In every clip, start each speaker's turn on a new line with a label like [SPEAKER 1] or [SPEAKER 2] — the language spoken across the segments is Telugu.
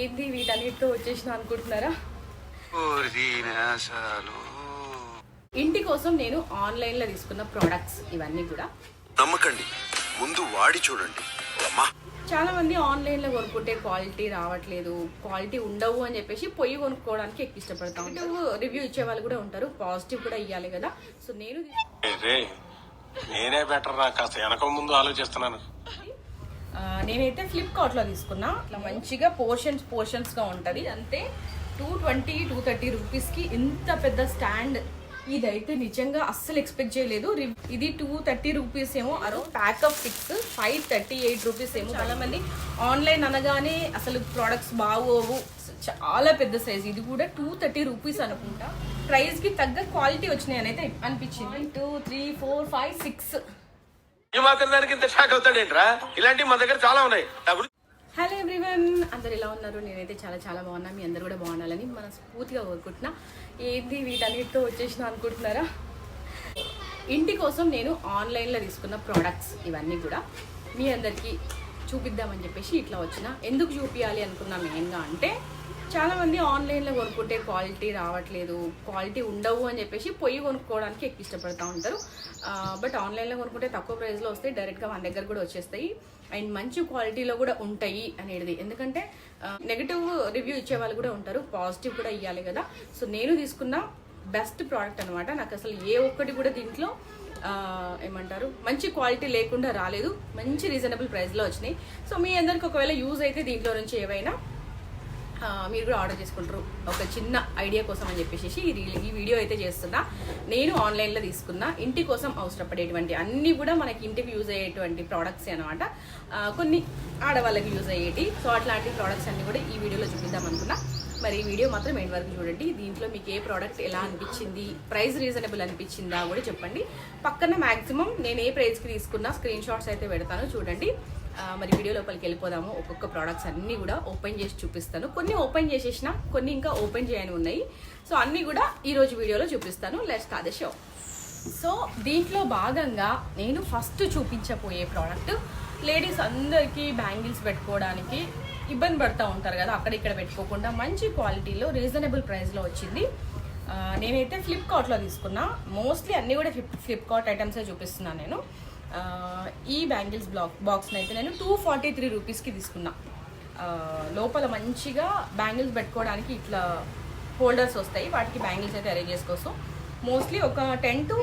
[SPEAKER 1] ఏంది వీటన్నిటితో వచ్చేసిన అనుకుంటున్నారా? ఇంటి కోసం నేను ఆన్లైన్లో తీసుకున్న ప్రోడక్ట్స్ ఇవన్నీ కూడా.
[SPEAKER 2] నమ్మకండి ముందు వాడి చూడండి. అమ్మా.
[SPEAKER 1] చాలా మంది ఆన్లైన్లో కొనుక్కుంటే క్వాలిటీ రావట్లేదు క్వాలిటీ ఉండవు అని చెప్పేసి పొయ్యి కొనుక్కోవడానికి ఎక్కువ ఇష్టపడతాం రివ్యూ ఇచ్చే వాళ్ళు కూడా ఉంటారు పాజిటివ్ కూడా ఇవ్వాలి కదా. సో నేను
[SPEAKER 3] నేనే బెటర్ రా కాస్త వెనక ముందు ఆలోచిస్తున్నాను.
[SPEAKER 1] నేనైతే ఫ్లిప్కార్ట్లో తీసుకున్నా ఇట్లా మంచిగా పోర్షన్స్ పోర్షన్స్గా ఉంటది. అంతే టూ ట్వంటీ టూ థర్టీ రూపీస్కి ఇంత పెద్ద స్టాండ్ ఇదైతే నిజంగా అస్సలు ఎక్స్పెక్ట్ చేయలేదు. ఇది టూ థర్టీ రూపీస్ ఏమో అరౌ pack of six five thirty eight rupees ఏమో. చాలా మంది ఆన్లైన్ అనగానే అసలు ప్రోడక్ట్స్ బాగోవు. చాలా పెద్ద సైజ్ ఇది కూడా టూ థర్టీ రూపీస్ అనుకుంటా. ప్రైస్కి తగ్గ క్వాలిటీ వచ్చినాయి అని అయితే అనిపించింది. Two three four five six
[SPEAKER 3] ఈ మాత్రం దానికి ఇంత షాక్ అవుతాడేంట్రా? ఇలాంటివి మా దగ్గర చాలా ఉన్నాయి.
[SPEAKER 1] హలో ఎవ్రీవన్ అందరు ఎలా ఉన్నారు? నేనైతే చాలా చాలా బాగున్నా. మీ అందరు కూడా బాగుండాలని మనం స్ఫూర్తిగా కోరుకుంటున్నా. ఏంది వీటన్నిటితో వచ్చేసిన అనుకుంటున్నారా? ఇంటి కోసం నేను ఆన్లైన్లో తీసుకున్న ప్రోడక్ట్స్ ఇవన్నీ కూడా మీ అందరికీ చూపిద్దామని చెప్పేసి ఇట్లా వచ్చిన. ఎందుకు చూపించాలి అనుకున్నా మెయిన్గా అంటే చాలామంది ఆన్లైన్లో కొనుక్కుంటే క్వాలిటీ రావట్లేదు క్వాలిటీ ఉండవు అని చెప్పేసి పొయ్యి కొనుక్కోవడానికి ఎక్కువ ఇష్టపడుతూ ఉంటారు. బట్ ఆన్లైన్లో కొనుక్కుంటే తక్కువ ప్రైస్లో వస్తాయి డైరెక్ట్గా మన దగ్గర కూడా వచ్చేస్తాయి. అండ్ మంచి క్వాలిటీలో కూడా ఉంటాయి అనేది. ఎందుకంటే నెగిటివ్ రివ్యూ ఇచ్చే వాళ్ళు కూడా ఉంటారు పాజిటివ్ కూడా ఇవ్వాలి కదా. సో నేను తీసుకున్న బెస్ట్ ప్రోడక్ట్ అనమాట నాకు అసలు ఏ ఒక్కటి కూడా దీంట్లో ఏమంటారు మంచి క్వాలిటీ లేకుండా రాలేదు. మంచి రీజనబుల్ ప్రైస్లో వచ్చినాయి. సో మీ అందరికి ఒకవేళ యూజ్ అయితే దీంట్లో నుంచి ఏవైనా మీరు కూడా ఆర్డర్ చేసుకుంటారు. ఒక చిన్న ఐడియా కోసం అని చెప్పేసి ఈ రీల్ ఈ వీడియో అయితే చేస్తున్నా. నేను ఆన్లైన్లో తీసుకున్న. ఇంటి కోసం అవసరపడేటువంటి అన్నీ కూడా మనకి ఇంటికి యూజ్ అయ్యేటువంటి ప్రోడక్ట్స్ అనమాట కొన్ని ఆడవాళ్ళకి యూజ్ అయ్యేటి. సో అట్లాంటి ప్రోడక్ట్స్ అన్నీ కూడా ఈ వీడియోలో చూపిద్దాం అనుకున్నా. మరి ఈ వీడియో మాత్రం ఎండ్ వరకు చూడండి. దీంట్లో మీకు ఏ ప్రోడక్ట్ ఎలా అనిపించింది? ప్రైస్ రీజనబుల్ అనిపించిందా? కూడా చెప్పండి. పక్కన మ్యాక్సిమం నేను ఏ ప్రైస్కి తీసుకున్నా స్క్రీన్ షాట్స్ అయితే పెడతాను. చూడండి. మరి వీడియో లోపలికి వెళ్ళిపోదాము. ఒక్కొక్క ప్రోడక్ట్స్ అన్నీ కూడా ఓపెన్ చేసి చూపిస్తాను. కొన్ని ఓపెన్ చేసేసిన కొన్ని ఇంకా ఓపెన్ చేయని ఉన్నాయి. సో అన్నీ కూడా ఈరోజు వీడియోలో చూపిస్తాను. లెట్స్ స్టార్ట్ షో సో దీంట్లో భాగంగా నేను ఫస్ట్ చూపించబోయే ప్రోడక్ట్ లేడీస్ అందరికీ బ్యాంగిల్స్ పెట్టుకోవడానికి ఇబ్బంది పడుతూ ఉంటారు కదా అక్కడ ఇక్కడ పెట్టుకోకుండా మంచి క్వాలిటీలో రీజనబుల్ ప్రైస్లో వచ్చింది. నేనైతే ఫ్లిప్కార్ట్లో తీసుకున్నా. మోస్ట్లీ అన్నీ కూడా ఫ్లిప్ ఫ్లిప్కార్ట్ ఐటమ్సే చూపిస్తున్నాను నేను. ఈ బ్యాంగిల్స్ బ్లాక్ బాక్స్ని అయితే నేను టూ ఫార్టీ త్రీ రూపీస్కి తీసుకున్నా. లోపల మంచిగా బ్యాంగిల్స్ పెట్టుకోవడానికి ఇట్లా హోల్డర్స్ వస్తాయి. వాటికి బ్యాంగిల్స్ అయితే అరేంజ్ చేసుకోవచ్చు. మోస్ట్లీ ఒక టెన్ టు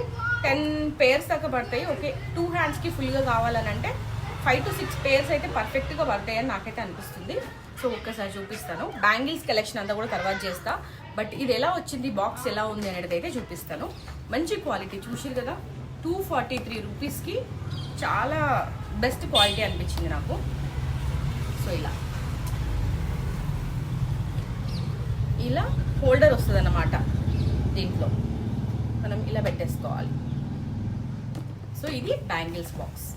[SPEAKER 1] టెన్ పేర్స్ దాకా పడతాయి. ఓకే టూ హ్యాండ్స్కి ఫుల్గా కావాలని అంటే ఫైవ్ టు సిక్స్ పేర్స్ అయితే పర్ఫెక్ట్గా పడతాయి అని నాకైతే అనిపిస్తుంది. సో ఒక్కసారి చూపిస్తాను. బ్యాంగిల్స్ కలెక్షన్ అంతా కూడా తర్వాత చేస్తా. బట్ ఇది ఎలా వచ్చింది బాక్స్ ఎలా ఉంది అనేది అయితే చూపిస్తాను. మంచి క్వాలిటీ చూసిరు కదా? టూ ఫార్టీ త్రీ రూపీస్కి చాలా బెస్ట్ క్వాలిటీ అనిపించింది నాకు. సో ఇలా. ఇలా హోల్డర్ వస్తుంది అన్నమాట దీంట్లో. మనం ఇలా పెట్టేసుకోవాలి. సో ఇది బ్యాంగిల్స్ బాక్స్.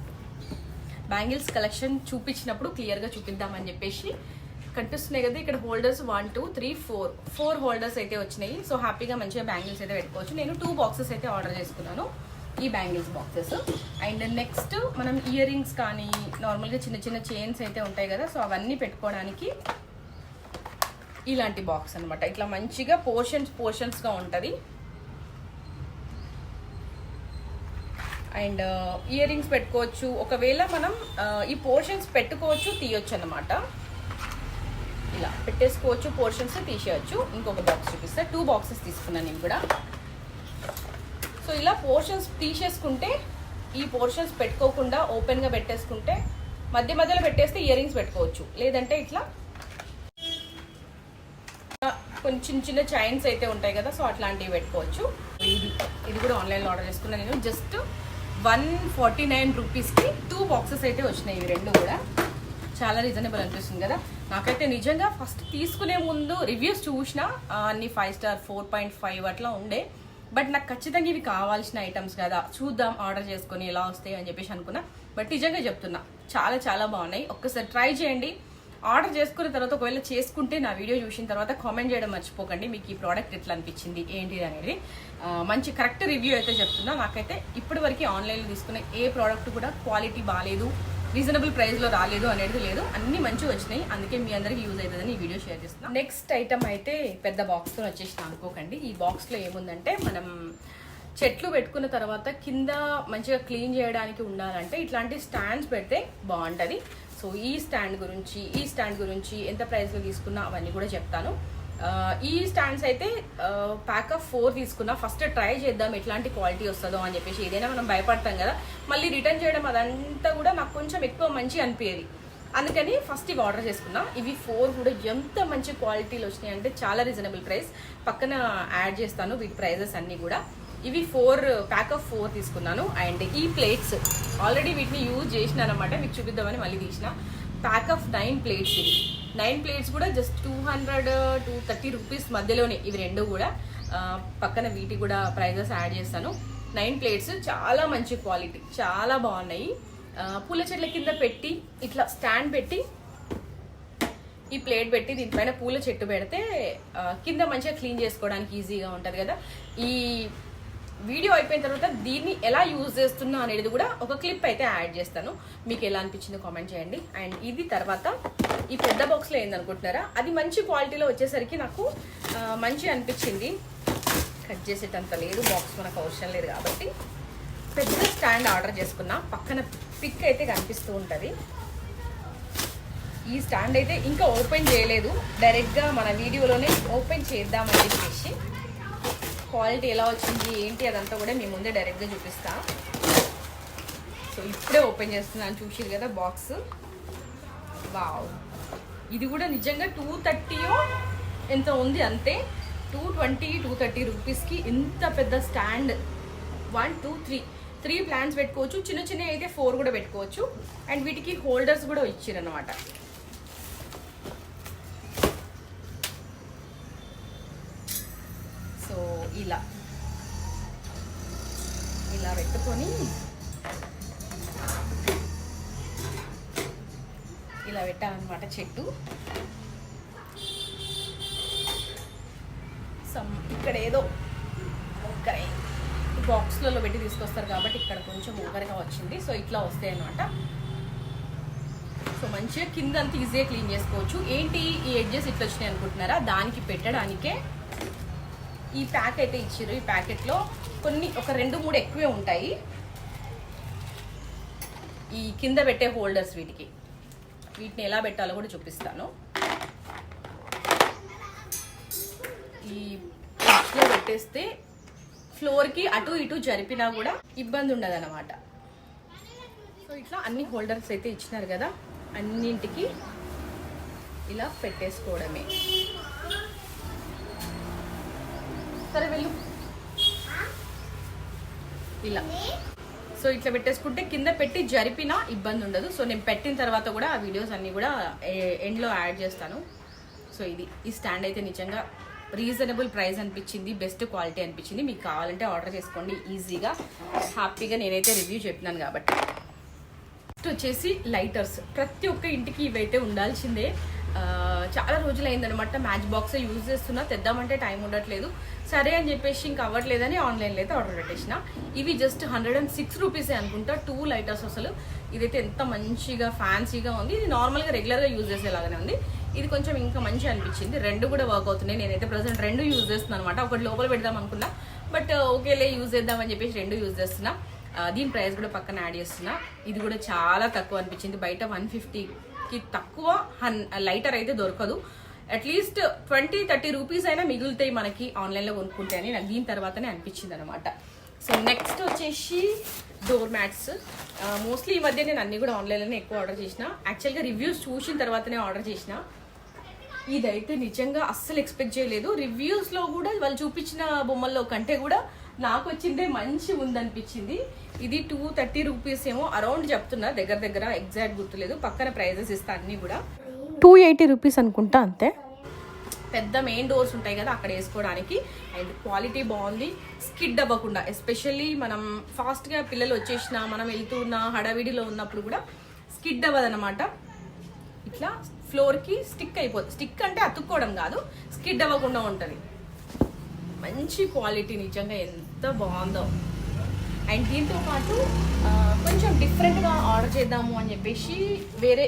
[SPEAKER 1] బ్యాంగిల్స్ కలెక్షన్ చూపించినప్పుడు క్లియర్గా చూపిద్దామని చెప్పేసి కనిపిస్తున్నాయి కదా ఇక్కడ holders one two three four four holders అయితే వచ్చినాయి. సో హ్యాపీగా మంచిగా బ్యాంగిల్స్ అయితే పెట్టుకోవచ్చు. నేను టూ బాక్సెస్ అయితే ఆర్డర్ చేసుకున్నాను. ఈ బ్యాంగిల్స్ బాక్సెస్. అండ్ నెక్స్ట్ మనం ఇయర్ రింగ్స్ కానీ నార్మల్గా చిన్న చిన్న చైన్స్ అయితే ఉంటాయి కదా సో అవన్నీ పెట్టుకోవడానికి ఇలాంటి బాక్స్ అన్నమాట. ఇట్లా మంచిగా పోర్షన్స్ పోర్షన్స్గా ఉంటుంది. అండ్ uh, ఇయర్ రింగ్స్ పెట్టుకోవచ్చు. ఒకవేళ మనం uh, ఈ పోర్షన్స్ పెట్టుకోవచ్చు తీయొచ్చు అనమాట ఇలా పెట్టేసుకోవచ్చు పోర్షన్స్ తీసేయచ్చు. ఇంకొక బాక్స్ చూపిస్తా. టూ బాక్సెస్ తీసుకున్నాను నేను కూడా. సో ఇలా పోర్షన్స్ తీసేసుకుంటే ఈ పోర్షన్స్ పెట్టుకోకుండా ఓపెన్గా పెట్టేసుకుంటే మధ్య మధ్యలో పెట్టేస్తే ఇయర్ రింగ్స్ పెట్టుకోవచ్చు. లేదంటే ఇట్లా కొన్ని చిన్న చిన్న చైన్స్ అయితే ఉంటాయి కదా సో అట్లాంటివి పెట్టుకోవచ్చు. ఇది ఇది కూడా ఆన్లైన్లో ఆర్డర్ చేసుకున్నాను నేను. జస్ట్ వన్ ఫార్టీ నైన్ రూపీస్కి టూ బాక్సెస్ అయితే వచ్చినాయి ఇవి రెండు కూడా. చాలా రీజనబుల్ అనిపిస్తుంది కదా. నాకైతే నిజంగా ఫస్ట్ తీసుకునే ముందు రివ్యూస్ చూసిన అన్ని five star four point five అట్లా ఉండే. బట్ నాకు ఖచ్చితంగా ఇవి కావాల్సిన ఐటమ్స్ కదా. చూద్దాం ఆర్డర్ చేసుకొని ఎలా వస్తాయి అని చెప్పేసి అనుకున్నా. బట్ నిజంగా చెప్తున్నా చాలా చాలా బాగున్నాయి. ఒక్కసారి ట్రై చేయండి. ఆర్డర్ చేసుకున్న తర్వాత ఒకవేళ చేసుకుంటే నా వీడియో చూసిన తర్వాత కామెంట్ చేయడం మర్చిపోకండి. మీకు ఈ ప్రోడక్ట్ ఎట్లా అనిపించింది ఏంటి అనేది. మంచి కరెక్ట్ రివ్యూ అయితే చెప్తున్నా. నాకైతే ఇప్పటి వరకు ఆన్లైన్లో తీసుకున్న ఏ ప్రోడక్ట్ కూడా క్వాలిటీ బాగాలేదు రీజనబుల్ ప్రైస్లో రాలేదు అనేది లేదు. అన్ని మంచిగా వచ్చినాయి. అందుకే మీ అందరికి యూజ్ అవుతుందని ఈ వీడియో షేర్ చేస్తున్నాను నెక్స్ట్ ఐటమ్ అయితే పెద్ద బాక్స్తో వచ్చేసిన అనుకోకండి. ఈ బాక్స్లో ఏముందంటే మనం చెట్లు పెట్టుకున్న తర్వాత కింద మంచిగా క్లీన్ చేయడానికి ఉండాలంటే ఇట్లాంటి స్టాండ్స్ పెడితే బాగుంటుంది. సో ఈ స్టాండ్ గురించి ఈ స్టాండ్ గురించి ఎంత ప్రైస్లో తీసుకున్నా అవన్నీ కూడా చెప్తాను. ఈ స్టాండ్స్ అయితే ప్యాక్ ఆఫ్ ఫోర్ తీసుకున్నా ఫస్ట్ ట్రై చేద్దాం ఎట్లాంటి క్వాలిటీ వస్తుందో అని చెప్పేసి ఏదైనా మనం భయపడతాం కదా. మళ్ళీ రిటర్న్ చేయడం అదంతా కూడా నాకు కొంచెం ఎక్కువ మంచి అనిపించేది అందుకని ఫస్ట్ ఇవి ఆర్డర్ చేసుకున్నా ఇవి ఫోర్ కూడా ఎంత మంచి క్వాలిటీలు వచ్చినాయి అంటే చాలా రీజనబుల్ ప్రైస్ పక్కన యాడ్ చేస్తాను వీటి ప్రైజెస్ అన్నీ కూడా. ఇవి ఫోర్ ప్యాక్ ఆఫ్ ఫోర్ తీసుకున్నాను. అండ్ ఈ ప్లేట్స్ ఆల్రెడీ వీటిని యూజ్ చేసినాను అనమాట మీకు చూపిద్దామని మళ్ళీ తీసిన. ప్యాక్ ఆఫ్ నైన్ ప్లేట్స్ ఇవి. నైన్ ప్లేట్స్ కూడా just two hundred two thirty rupees మధ్యలోనే. ఇవి రెండు కూడా. పక్కన వీటి కూడా ప్రైజెస్ యాడ్ చేస్తాను. నైన్ ప్లేట్స్ చాలా మంచి క్వాలిటీ. చాలా బాగున్నాయి. పూల చెట్ల కింద పెట్టి ఇట్లా స్టాండ్ పెట్టి ఈ ప్లేట్ పెట్టి దీనిపైన పూల చెట్టు పెడితే కింద మంచిగా క్లీన్ చేసుకోవడానికి ఈజీగా ఉంటుంది కదా. ఈ వీడియో అయిపోయిన తర్వాత దీన్ని ఎలా యూజ్ చేస్తున్నా అనేది కూడా ఒక క్లిప్ అయితే యాడ్ చేస్తాను. మీకు ఎలా అనిపించిందో కామెంట్ చేయండి. అండ్ ఇది తర్వాత ఈ పెద్ద బాక్స్లో ఏందనుకుంటున్నారా? అది మంచి క్వాలిటీలో వచ్చేసరికి నాకు మంచి అనిపించింది. కట్ చేసేటంత లేదు బాక్స్ మనకు అవసరం లేదు కాబట్టి. పెద్ద స్టాండ్ ఆర్డర్ చేసుకున్నా. పక్కన పిక్ అయితే కనిపిస్తూ ఉంటుంది. ఈ స్టాండ్ అయితే ఇంకా ఓపెన్ చేయలేదు. డైరెక్ట్గా మన వీడియోలోనే ఓపెన్ చేద్దామని చెప్పేసి. క్వాలిటీ ఎలా వచ్చింది ఏంటి అదంతా కూడా మీ ముందే డైరెక్ట్గా చూపిస్తా. సో ఇప్పుడే ఓపెన్ చేస్తున్నాను చూసిరు కదా బాక్స్ వావ్ ఇది కూడా నిజంగా టూ థర్టీయో ఎంత ఉంది అంతే. టూ ట్వంటీ టూ థర్టీ రూపీస్కి ఇంత పెద్ద stand one two three three plans పెట్టుకోవచ్చు. చిన్న చిన్న అయితే ఫోర్ కూడా పెట్టుకోవచ్చు. అండ్ వీటికి హోల్డర్స్ కూడా ఇచ్చారనమాట ఇలా. ఇలా పెట్టుకొని ఇలా పెట్టామన్నమాట చెట్టు. సమ్ ఇక్కడ ఏదో ఒక్కరే బాక్స్లలో పెట్టి తీసుకొస్తారు కాబట్టి ఇక్కడ కొంచెం ఓవర్గా వచ్చింది. సో ఇట్లా వస్తాయి అనమాట సో మంచిగా కింద అంత ఈజీగా క్లీన్ చేసుకోవచ్చు. ఏంటి ఈ ఎడ్జెస్ ఇట్లా వచ్చినాయి అనుకుంటున్నారా? దానికి పెట్టడానికే ఈ ప్యాక్ అయితే ఇచ్చారు ఈ ప్యాకెట్లో కొన్ని ఒక రెండు మూడు ఎక్కువే ఉంటాయి. ఈ కింద పెట్టే హోల్డర్స్ వీటికి. వీటిని ఎలా పెట్టాలో కూడా చూపిస్తాను. ఈ బాక్స్లో పెట్టేస్తే ఫ్లోర్కి అటు ఇటు జరిపినా కూడా ఇబ్బంది ఉండదు అనమాట సో ఇట్లా అన్ని హోల్డర్స్ అయితే ఇచ్చినారు కదా అన్నింటికి ఇలా పెట్టేసుకోవడమే. సరే వెళ్ళు. ఇలా. సో ఇట్లా పెట్టేసుకుంటే కింద పెట్టి జరిపినా ఇబ్బంది ఉండదు. సో నేను పెట్టిన తర్వాత కూడా ఆ వీడియోస్ అన్నీ కూడా ఎండ్లో యాడ్ చేస్తాను. సో ఇది. ఈ స్టాండ్ అయితే నిజంగా రీజనబుల్ ప్రైస్ అనిపించింది బెస్ట్ క్వాలిటీ అనిపించింది. మీకు కావాలంటే ఆర్డర్ చేసుకోండి ఈజీగా. హ్యాపీగా నేనైతే రివ్యూ చెప్పినాను కాబట్టి. నెక్స్ట్ వచ్చేసి లైటర్స్. ప్రతి ఒక్క ఇంటికి ఇవైతే ఉండాల్సిందే. చాలా రోజులు అయిందనమాట మ్యాచ్ బాక్స్ యూజ్ చేస్తున్నా తెద్దామంటే టైం ఉండట్లేదు. సరే అని చెప్పేసి ఇంకా అవ్వట్లేదని ఆన్లైన్లో అయితే ఆర్డర్ పెట్టేసిన. ఇవి జస్ట్ హండ్రెడ్ అండ్ సిక్స్ రూపీసే అనుకుంటా టూ లైటర్స్ అసలు. ఇదైతే ఎంత మంచిగా ఫ్యాన్సీగా ఉంది. ఇది నార్మల్గా రెగ్యులర్గా యూజ్ చేసేలాగానే ఉంది. ఇది కొంచెం ఇంకా మంచి అనిపించింది. రెండు కూడా వర్క్ అవుతున్నాయి. నేనైతే ప్రజెంట్ రెండు యూజ్ చేస్తున్నాను అనమాట ఒకటి లోపల పెడదాం అనుకున్నా. బట్ ఓకేలే యూజ్ చేద్దామని చెప్పేసి రెండు యూజ్ చేస్తున్నా. దీని ప్రైస్ కూడా పక్కన యాడ్ చేస్తున్నా. ఇది కూడా చాలా తక్కువ అనిపించింది. బయట వన్ ఫిఫ్టీ ఫిఫ్టీకి తక్కువ హన్ లైటర్ అయితే దొరకదు. అట్లీస్ట్ ట్వంటీ థర్టీ రూపీస్ అయినా మిగులుతాయి మనకి ఆన్లైన్లో కొనుక్కుంటే అని నాకు దీని తర్వాతనే అనిపించింది అనమాట సో నెక్స్ట్ వచ్చేసి డోర్ మ్యాట్స్ మోస్ట్లీ ఈ మధ్య నేను అన్ని కూడా ఆన్లైన్లోనే ఎక్కువ ఆర్డర్ చేసిన. యాక్చువల్గా రివ్యూస్ చూసిన తర్వాతనే ఆర్డర్ చేసిన. ఇదైతే నిజంగా అస్సలు ఎక్స్పెక్ట్ చేయలేదు. రివ్యూస్లో కూడా వాళ్ళు చూపించిన బొమ్మల్లో కంటే కూడా నాకు వచ్చిందే మంచి ఉందనిపించింది ఇది టూ థర్టీ రూపీస్ ఏమో అరౌండ్ చెప్తున్నా. దగ్గర దగ్గర ఎగ్జాక్ట్ గుర్తులేదు. పక్కన ప్రైజెస్ ఇస్తా అన్ని కూడా. టూ ఎయిటీ రూపీస్ అనుకుంటా అంతే. పెద్ద మెయిన్ డోర్స్ ఉంటాయి కదా అక్కడ వేసుకోవడానికి. అండ్ క్వాలిటీ బాగుంది. స్కిడ్ అవ్వకుండా ఎస్పెషల్లీ మనం ఫాస్ట్గా పిల్లలు వచ్చేసిన మనం వెళ్తున్న హడావిడిలో ఉన్నప్పుడు కూడా స్కిడ్ అవ్వదన్నమాట. ఇట్లా ఫ్లోర్కి స్టిక్ అయిపోతుంది స్టిక్ అంటే అతుక్కోవడం కాదు. స్కిడ్ అవ్వకుండా ఉంటుంది. మంచి క్వాలిటీ నిజంగా ఎంత బాగుందో. అండ్ దీంతో పాటు కొంచెం డిఫరెంట్గా ఆర్డర్ చేద్దాము అని చెప్పేసి వేరే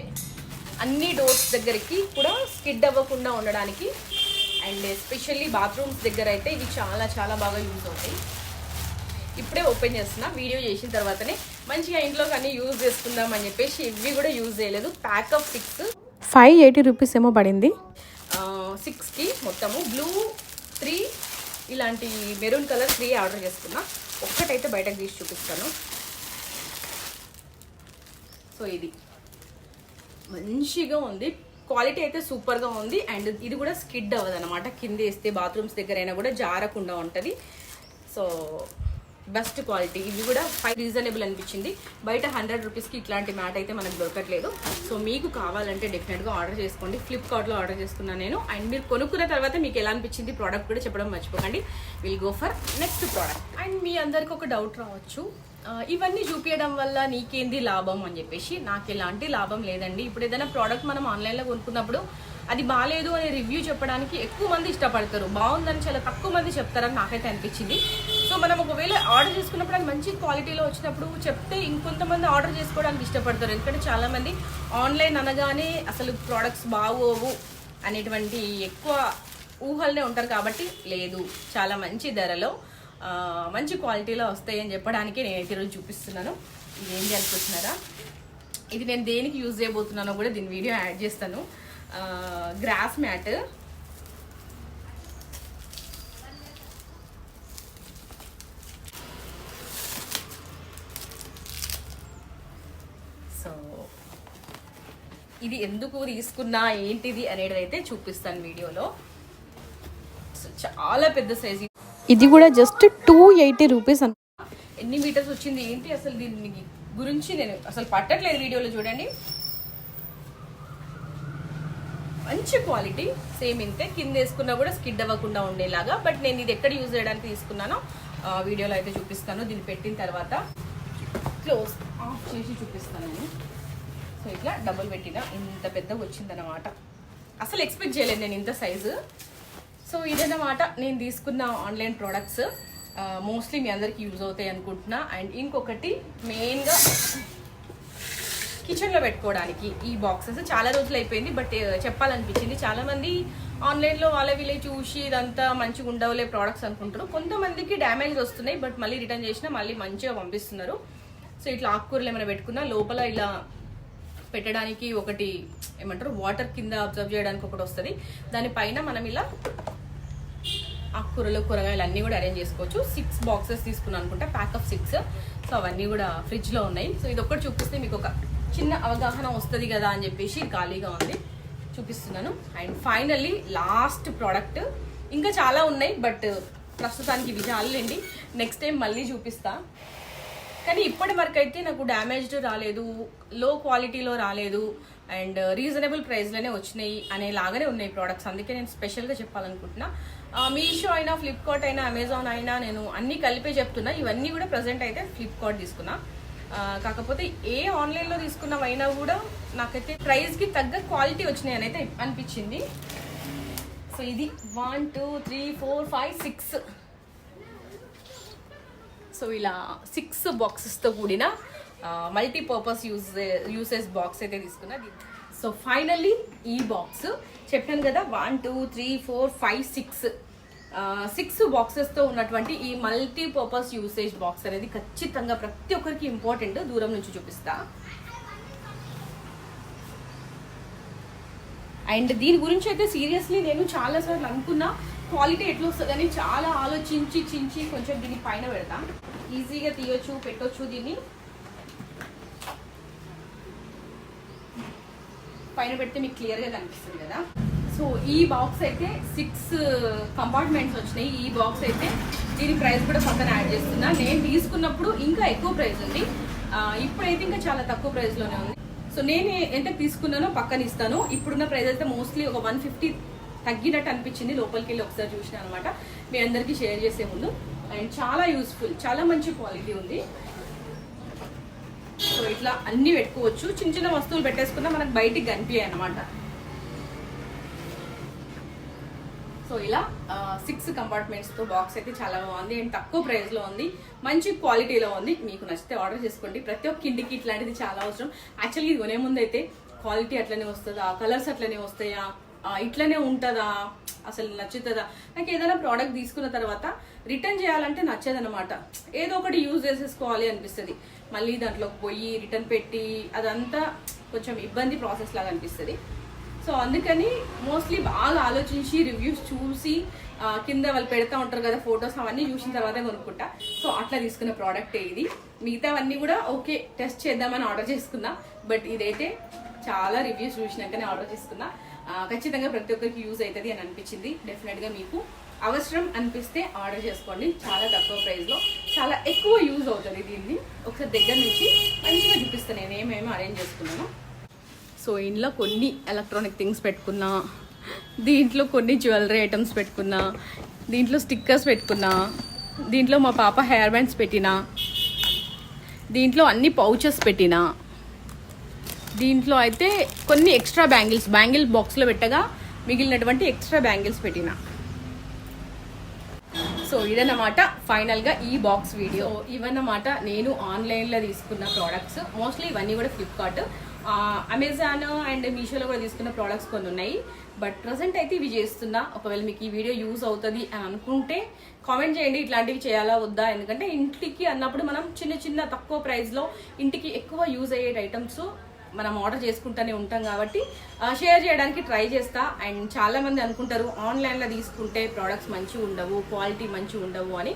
[SPEAKER 1] అన్ని డోర్స్ దగ్గరికి కూడా స్కిడ్ అవ్వకుండా ఉండడానికి అండ్ ఎస్పెషల్లీ బాత్రూమ్స్ దగ్గర అయితే ఇవి చాలా చాలా బాగా యూజ్ అవుతాయి. ఇప్పుడే ఓపెన్ చేస్తున్నా వీడియో చేసిన తర్వాతనే మంచిగా ఇంట్లోకి అన్ని యూజ్ చేసుకుందాం అని చెప్పేసి ఇవి కూడా యూజ్ చేయలేదు. Pack of six
[SPEAKER 4] five eighty rupees ఏమో పడింది.
[SPEAKER 1] సిక్స్కి మొత్తము బ్లూ త్రీ ఇలాంటి మెరూన్ కలర్ త్రీ ఆర్డర్ చేసుకున్నా. ఒక్కటైతే బయటకు తీసి చూపిస్తాను. సో ఇది. మంచిగా ఉంది. క్వాలిటీ అయితే సూపర్గా ఉంది. అండ్ ఇది కూడా స్కిడ్ అవ్వదు అనమాట కింద వేస్తే బాత్రూమ్స్ దగ్గర అయినా కూడా జారకుండా ఉంటుంది. So best quality. ఇది కూడా ఫైవ్ రీజనబుల్ అనిపించింది. బయట హండ్రెడ్ రూపీస్కి ఇట్లాంటి మ్యాట్ అయితే మనకు దొరకట్లేదు. సో మీకు కావాలంటే డెఫినెట్గా ఆర్డర్ చేసుకోండి. ఫ్లిప్కార్ట్లో ఆర్డర్ చేసుకున్నాను నేను. అండ్ మీరు కొనుక్కున్న తర్వాత మీకు ఎలా అనిపించింది ప్రోడక్ట్ కూడా చెప్పడం మర్చిపోకండి. Will go for next product and మీ అందరికి ఒక డౌట్ రావచ్చు. ఇవన్నీ చూపించడం వల్ల నీకేంది లాభం అని చెప్పేసి. నాకు ఎలాంటి లాభం లేదండి. ఇప్పుడు ఏదైనా ప్రోడక్ట్ మనం ఆన్లైన్లో కొనుక్కున్నప్పుడు అది బాగాలేదు అనే రివ్యూ చెప్పడానికి ఎక్కువ మంది ఇష్టపడతారు. బాగుందని చాలా తక్కువ మంది చెప్తారని నాకైతే అనిపించింది. సో మనం ఒకవేళ ఆర్డర్ చేసుకున్నప్పుడు అది మంచి క్వాలిటీలో వచ్చినప్పుడు చెప్తే ఇంకొంతమంది ఆర్డర్ చేసుకోవడానికి ఇష్టపడతారు. ఎందుకంటే చాలామంది ఆన్లైన్ అనగానే అసలు ప్రోడక్ట్స్ బాగోవు అనేటువంటి ఎక్కువ ఊహలనే ఉంటారు కాబట్టి లేదు చాలా మంచి ధరలో మంచి క్వాలిటీలో వస్తాయి అని చెప్పడానికి నేనైతే ఈరోజు చూపిస్తున్నాను. ఇదేంటి అనుకుంటున్నారా ఇది నేను దేనికి యూజ్ చేయబోతున్నానో కూడా దీని వీడియో యాడ్ చేస్తాను. గ్రాస్ మ్యాట్ సో ఇది ఎందుకు తీసుకున్నా ఏంటిది అనేది అయితే చూపిస్తాను వీడియోలో. సో చాలా పెద్ద సైజు
[SPEAKER 4] ఇది కూడా జస్ట్ టూ ఎయిటీ రూపీస్
[SPEAKER 1] ఎన్ని మీటర్స్ వచ్చింది? ఏంటి అసలు దీని గురించి నేను అసలు పట్టట్లేదు వీడియోలో చూడండి. మంచి క్వాలిటీ సేమ్ ఇంతే. కింద వేసుకున్నా కూడా స్కిడ్ అవ్వకుండా ఉండేలాగా. బట్ నేను ఇది ఎక్కడ యూజ్ చేయడానికి తీసుకున్నానో వీడియోలో అయితే చూపిస్తాను. దీన్ని పెట్టిన తర్వాత క్లోజ్ ఆఫ్ చేసి చూపిస్తాను నేను. సో ఇట్లా డబుల్ పెట్టిన. ఇంత పెద్దగా వచ్చిందనమాట అసలు ఎక్స్పెక్ట్ చేయలేదు నేను ఇంత సైజు. సో ఇదన్నమాట. నేను తీసుకున్న ఆన్లైన్ ప్రోడక్ట్స్ మోస్ట్లీ మీ అందరికీ యూజ్ అవుతాయి అనుకుంటున్నా. అండ్ ఇంకొకటి మెయిన్గా కిచెన్లో పెట్టుకోవడానికి ఈ బాక్సెస్ చాలా రోజులు అయిపోయింది బట్ uh, చెప్పాలనిపించింది. చాలా మంది ఆన్లైన్లో వాళ్ళ వీళ్ళే చూసి ఇదంతా మంచిగా ఉండవులే ప్రోడక్ట్స్ అనుకుంటారు. కొంతమందికి డ్యామేజ్ వస్తున్నాయి బట్ మళ్ళీ రిటర్న్ చేసినా మళ్ళీ మంచిగా పంపిస్తున్నారు. సో ఇట్లా ఆకుకూరలు ఏమైనా పెట్టుకున్నా లోపల ఇలా పెట్టడానికి ఒకటి ఏమంటారు వాటర్ కింద అబ్జర్వ్ చేయడానికి ఒకటి వస్తుంది. దానిపైన మనం ఇలా ఆకుకూరలు కూరగాయలు అన్నీ కూడా అరేంజ్ చేసుకోవచ్చు. సిక్స్ బాక్సెస్ తీసుకున్నాను అనుకుంటా ప్యాక్ ఆఫ్ సిక్స్ సో అవన్నీ కూడా ఫ్రిడ్జ్లో ఉన్నాయి. సో ఇది ఒక్కటి చూపిస్తే మీకు ఒక చిన్న అవగాహన వస్తుంది కదా అని చెప్పేసి ఖాళీగా ఉంది. చూపిస్తున్నాను. And finally last product. ఇంకా చాలా ఉన్నాయి బట్ ప్రస్తుతానికి ఇవి చాలండి. నెక్స్ట్ టైం మళ్ళీ చూపిస్తా. కానీ ఇప్పటి వరకు అయితే నాకు డ్యామేజ్డ్ రాలేదు లో క్వాలిటీలో రాలేదు అండ్ రీజనబుల్ ప్రైస్లోనే వచ్చినాయి అనేలాగానే ఉన్నాయి ప్రోడక్ట్స్. అందుకే నేను స్పెషల్గా చెప్పాలనుకుంటున్నా. మీషో అయినా ఫ్లిప్కార్ట్ అయినా అమెజాన్ అయినా నేను అన్ని కలిపే చెప్తున్నా. ఇవన్నీ కూడా ప్రజెంట్ అయితే ఫ్లిప్కార్ట్ తీసుకున్నా. కాకపోతే ఏ ఆన్లైన్లో తీసుకున్నవైనా కూడా నాకైతే ప్రైస్కి తగ్గ క్వాలిటీ వచ్చినాయి అని అయితే అనిపించింది. సో ఇది one two three four five six. So ఇలా సిక్స్ బాక్సెస్తో కూడిన మల్టీపర్పస్ యూజ్ యూసెస్ బాక్స్ అయితే తీసుకున్నది సో ఫైనల్లీ ఈ బాక్స్ చెప్పాను కదా one two three four five six. Six బాక్సెస్తో ఉన్నటువంటి ఈ మల్టీపర్పస్ యూసేజ్ బాక్స్ అనేది ఖచ్చితంగా ప్రతి ఒక్కరికి ఇంపార్టెంట్ దూరం నుంచి చూపిస్తా. అండ్ దీని గురించి అయితే సీరియస్లీ నేను చాలా సార్లు అనుకున్నా. క్వాలిటీ ఎట్లా వస్తుందని చాలా ఆలోచించి చించి కొంచెం దీన్ని పైన పెడతాం. ఈజీగా తీయొచ్చు పెట్టొచ్చు దీన్ని. పైన పెడితే మీకు క్లియర్గా కనిపిస్తుంది కదా. సో ఈ బాక్స్ అయితే సిక్స్ కంపార్ట్మెంట్స్ uh, వచ్చినాయి ఈ బాక్స్ అయితే. దీని ప్రైస్ కూడా పక్కన యాడ్ చేస్తున్నా. నేను తీసుకున్నప్పుడు ఇంకా ఎక్కువ ప్రైస్ ఉంది. ఇప్పుడైతే ఇంకా చాలా తక్కువ ప్రైస్లోనే ఉంది. సో నేను ఎంత తీసుకున్నానో పక్కన ఇస్తాను. ఇప్పుడున్న ప్రైస్ అయితే మోస్ట్లీ ఒక వన్ ఫిఫ్టీ తగ్గినట్టు అనిపించింది. లోపలికి వెళ్ళి ఒకసారి చూసిన అనమాట. మీ అందరికీ షేర్ చేసే ముందు. అండ్ చాలా యూస్ఫుల్ చాలా మంచి క్వాలిటీ ఉంది. సో ఇట్లా అన్నీ పెట్టుకోవచ్చు. చిన్న చిన్న వస్తువులు పెట్టేసుకున్నా మనకు బయటికి కనిపించాయి అనమాట. సో ఇలా సిక్స్ కంపార్ట్మెంట్స్తో బాక్స్ అయితే చాలా బాగుంది. అండ్ తక్కువ ప్రైస్లో ఉంది. మంచి క్వాలిటీలో ఉంది. మీకు నచ్చితే ఆర్డర్ చేసుకోండి. ప్రతి ఒక్క ఇంటికి ఇట్లాంటిది చాలా అవసరం. యాక్చువల్లీ ఇది కొనే ముందు అయితే క్వాలిటీ అట్లనే వస్తుందా? కలర్స్ అట్లనే వస్తాయా? ఇట్లనే ఉంటుందా? అసలు నచ్చుతుందా? నాకు ఏదైనా ప్రోడక్ట్ తీసుకున్న తర్వాత రిటర్న్ చేయాలంటే నచ్చదనమాట ఏదో ఒకటి యూజ్ చేసేసుకోవాలి అనిపిస్తుంది. మళ్ళీ దాంట్లోకి పోయి రిటర్న్ పెట్టి అదంతా కొంచెం ఇబ్బంది ప్రాసెస్ లాగా అనిపిస్తుంది. సో అందుకని మోస్ట్లీ బాగా ఆలోచించి రివ్యూస్ చూసి కింద వాళ్ళు పెడతా ఉంటారు కదా ఫొటోస్ అవన్నీ చూసిన తర్వాత కొనుక్కుంటా. సో అట్లా తీసుకున్న ప్రోడక్ట్ ఇది. మిగతావన్నీ కూడా ఓకే టెస్ట్ చేద్దామని ఆర్డర్ చేసుకున్నా. బట్ ఇదైతే చాలా రివ్యూస్ చూసినాకనే ఆర్డర్ చేసుకున్నా. ఖచ్చితంగా ప్రతి ఒక్కరికి యూజ్ అవుతుంది అని అనిపించింది. డెఫినెట్గా మీకు అవసరం అనిపిస్తే ఆర్డర్ చేసుకోండి. చాలా తక్కువ ప్రైస్లో చాలా ఎక్కువ యూజ్ అవుతుంది దీన్ని. ఒకసారి దగ్గర నుంచి మంచిగా చూపిస్తాను నేను ఏమేమి అరేంజ్ చేసుకున్నాను. సో ఇంట్లో కొన్ని ఎలక్ట్రానిక్ థింగ్స్ పెట్టుకున్నా దీంట్లో కొన్ని జ్యువెలరీ ఐటమ్స్ పెట్టుకున్నా దీంట్లో స్టిక్కర్స్ పెట్టుకున్నా దీంట్లో మా పాప హెయిర్ బ్యాండ్స్ పెట్టినా దీంట్లో అన్ని పౌచెస్ పెట్టినా. దీంట్లో అయితే కొన్ని ఎక్స్ట్రా బ్యాంగిల్స్ బ్యాంగిల్ బాక్స్లో పెట్టగా మిగిలినటువంటి ఎక్స్ట్రా బ్యాంగిల్స్ పెట్టిన. సో ఇదన్నమాట ఫైనల్గా ఈ బాక్స్ వీడియో ఇవన్నమాట నేను ఆన్లైన్లో తీసుకున్న ప్రోడక్ట్స్ మోస్ట్లీ ఇవన్నీ కూడా ఫ్లిప్కార్ట్ అమెజాన్ అండ్ మీషోలో కూడా తీసుకున్న ప్రోడక్ట్స్ కొన్ని ఉన్నాయి. బట్ ప్రజెంట్ అయితే ఇవి చేస్తున్నా. ఒకవేళ మీకు ఈ వీడియో యూజ్ అవుతుంది అని అనుకుంటే కామెంట్ చేయండి. ఇట్లాంటివి చేయాలా వద్దా? ఎందుకంటే ఇంటికి అన్నప్పుడు మనం చిన్న చిన్న తక్కువ ప్రైస్లో ఇంటికి ఎక్కువ యూజ్ అయ్యే ఐటమ్స్ మనం ఆర్డర్ చేసుకుంటూనే ఉంటాం కాబట్టి షేర్ చేయడానికి ట్రై చేస్తా. అండ్ చాలామంది అనుకుంటారు ఆన్లైన్లో తీసుకుంటే ప్రోడక్ట్స్ మంచిగా ఉండవు క్వాలిటీ మంచిగా ఉండవు అని.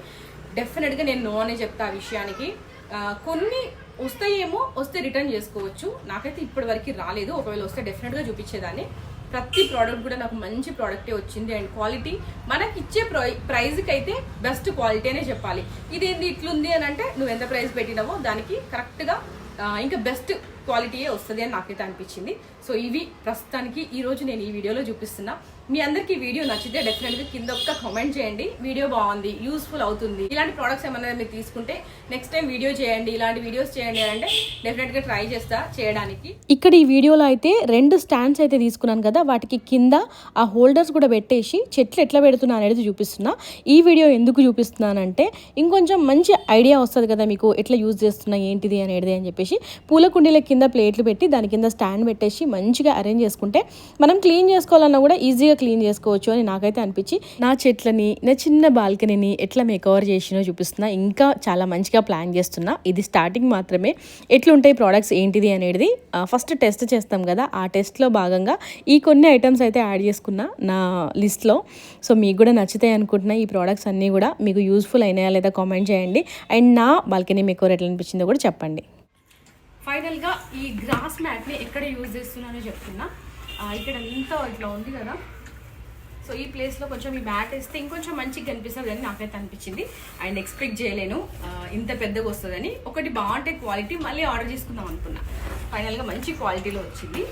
[SPEAKER 1] డెఫినెట్గా నేను నో అనే చెప్తా ఆ విషయానికి. కొన్ని వస్తాయేమో వస్తే రిటర్న్ చేసుకోవచ్చు. నాకైతే ఇప్పటి వరకు రాలేదు. ఒకవేళ వస్తే డెఫినెట్గా చూపించేదాన్ని. ప్రతి ప్రోడక్ట్ కూడా నాకు మంచి ప్రోడక్టే వచ్చింది అండ్ క్వాలిటీ మనకి ఇచ్చే ప్రై ప్రైజ్కి అయితే బెస్ట్ క్వాలిటీ అనే చెప్పాలి. ఇదేంది ఇట్లుంది అని అంటే నువ్వు ఎంత ప్రైస్ పెట్టినావో దానికి కరెక్ట్గా ఇంకా బెస్ట్ క్వాలిటీయే వస్తుంది అని నాకైతే అనిపించింది. సో ఇవి ప్రస్తుతానికి ఈరోజు నేను ఈ వీడియోలో చూపిస్తున్నా. మీ అందరికీ వీడియో నచ్చితే డెఫినెట్గా కింద ఒక్క కామెంట్ చేయండి. వీడియో బాగుంది యూస్ఫుల్ అవుతుంది. ఇలాంటి ప్రోడక్ట్స్ ఏమన్నా మీరు తీసుకుంటే నెక్స్ట్ టైం వీడియో చేయండి ఇలాంటి వీడియోస్ చేయండి అంటే డెఫినెట్గా ట్రై చేస్తా చేయడానికి.
[SPEAKER 4] ఇక్కడ ఈ వీడియోలో అయితే రెండు స్టాండ్స్ అయితే తీసుకున్నాను కదా వాటికి కింద ఆ హోల్డర్స్ కూడా పెట్టేసి చెట్లు ఎట్లా పెడుతున్నా అనేది చూపిస్తున్నా. ఈ వీడియో ఎందుకు చూపిస్తున్నానంటే ఇంకొంచెం మంచి ఐడియా వస్తుంది కదా మీకు ఎట్లా యూజ్ చేస్తున్నా ఏంటిది అనేది అని చెప్పేసి పూల కుండీల కింద ప్లేట్లు పెట్టి దాని కింద స్టాండ్ పెట్టేసి మంచిగా అరేంజ్ చేసుకుంటే మనం క్లీన్ చేసుకోవాలన్నా కూడా ఈజీగా క్లీన్ చేసుకోవచ్చు అని నాకైతే అనిపించి నా చెట్లని నా చిన్న బాల్కనీని ఎట్లా మేకవర్ చేసినో చూపిస్తున్నా. ఇంకా చాలా మంచిగా ప్లాన్ చేస్తున్నా. ఇది స్టార్టింగ్ మాత్రమే. ఎట్లుంటాయి ప్రోడక్ట్స్ ఏంటిది అనేది ఫస్ట్ టెస్ట్ చేస్తాం కదా. ఆ టెస్ట్లో భాగంగా ఈ కొన్ని ఐటమ్స్ అయితే యాడ్ చేసుకున్నా నా లిస్ట్లో సో మీకు కూడా నచ్చుతాయి అనుకుంటున్నా ఈ ప్రోడక్ట్స్ అన్నీ కూడా. మీకు యూస్ఫుల్ అయినాయా లేదా కామెంట్ చేయండి. అండ్ నా బాల్కనీ మేకవర్ ఎట్లా అనిపించిందో కూడా చెప్పండి.
[SPEAKER 1] ఫైనల్గా ఈ గ్రాస్ మ్యాట్ని ఎక్కడ యూజ్ చేస్తున్నానో చెప్తున్నా. ఇక్కడ అంతా ఇట్లా ఉంది కదా. సో ఈ ప్లేస్లో కొంచెం ఈ మ్యాట్ వేస్తే ఇంకొంచెం మంచిగా కనిపిస్తుంది అని నాకైతే అనిపించింది. అండ్ ఎక్స్పెక్ట్ చేయలేను. ఇంత పెద్దగా వస్తుందని. ఒకటి బాగుంటే క్వాలిటీ మళ్ళీ ఆర్డర్ చేసుకుందాం అనుకున్నా. ఫైనల్గా మంచి క్వాలిటీలో వచ్చింది.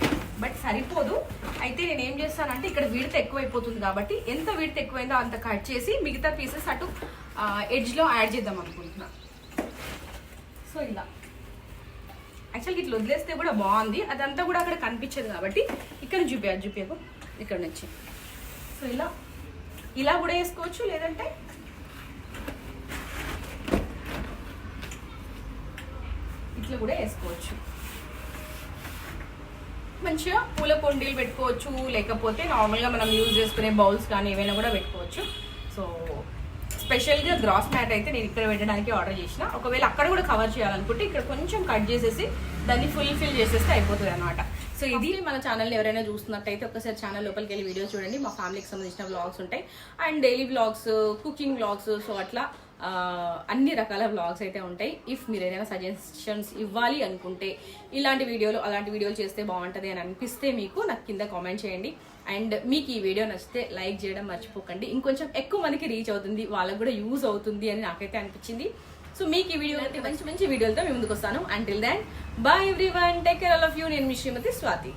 [SPEAKER 1] బట్ సరిపోదు. అయితే నేను ఏం చేస్తానంటే ఇక్కడ విడత ఎక్కువైపోతుంది కాబట్టి ఎంత విడత ఎక్కువైందో అంత కట్ చేసి మిగతా పీసెస్ అటు ఎడ్జ్లో యాడ్ చేద్దాం అనుకుంటున్నా. సో ఇలా. యాక్చువల్గా ఇట్లా వదిలేస్తే కూడా బాగుంది. అదంతా కూడా అక్కడ కనిపించదు కాబట్టి ఇక్కడ చూపించాలి చూపించకు ఇక్కడ నుంచి. సో ఇలా ఇలా కూడా వేసుకోవచ్చు లేదంటే ఇట్లా కూడా వేసుకోవచ్చు. మంచిగా పూల కొండీలు పెట్టుకోవచ్చు లేకపోతే నార్మల్గా మనం యూజ్ చేసుకునే బౌల్స్ కానీ ఏవైనా కూడా పెట్టుకోవచ్చు. సో స్పెషల్గా గ్రాస్ మ్యాట్ అయితే నేను ఇక్కడ పెట్టడానికి ఆర్డర్ చేసిన. ఒకవేళ అక్కడ కూడా కవర్ చేయాలనుకుంటే ఇక్కడ కొంచెం కట్ చేసేసి దాన్ని ఫుల్ ఫిల్ చేసేస్తే అయిపోతుంది అనమాట సో ఇది మన ఛానల్ని ఎవరైనా చూస్తున్నట్టయితే ఒకసారి ఛానల్ లోపలికి వెళ్ళి వీడియో చూడండి. మా ఫ్యామిలీకి సంబంధించిన వ్లాగ్స్ ఉంటాయి. And daily vlogs cooking vlogs so అట్లా అన్ని రకాల వ్లాగ్స్ అయితే ఉంటాయి. ఇఫ్ మీరు ఏదైనా సజెషన్స్ ఇవ్వాలి అనుకుంటే ఇలాంటి వీడియోలు అలాంటి వీడియోలు చేస్తే బాగుంటుంది అని అనిపిస్తే మీకు నాకు కింద కామెంట్ చేయండి. అండ్ మీకు ఈ వీడియో నచ్చితే లైక్ చేయడం మర్చిపోకండి. ఇంకొంచెం ఎక్కువ మందికి రీచ్ అవుతుంది వాళ్ళకు కూడా యూజ్ అవుతుంది అని నాకైతే అనిపించింది. సో మీకు ఈ వీడియో మంచి మంచి వీడియోలతో మేము ముందుకు వస్తాను. Until then bye everyone take care all of you నేను మీ శ్రీమతి స్వాతి.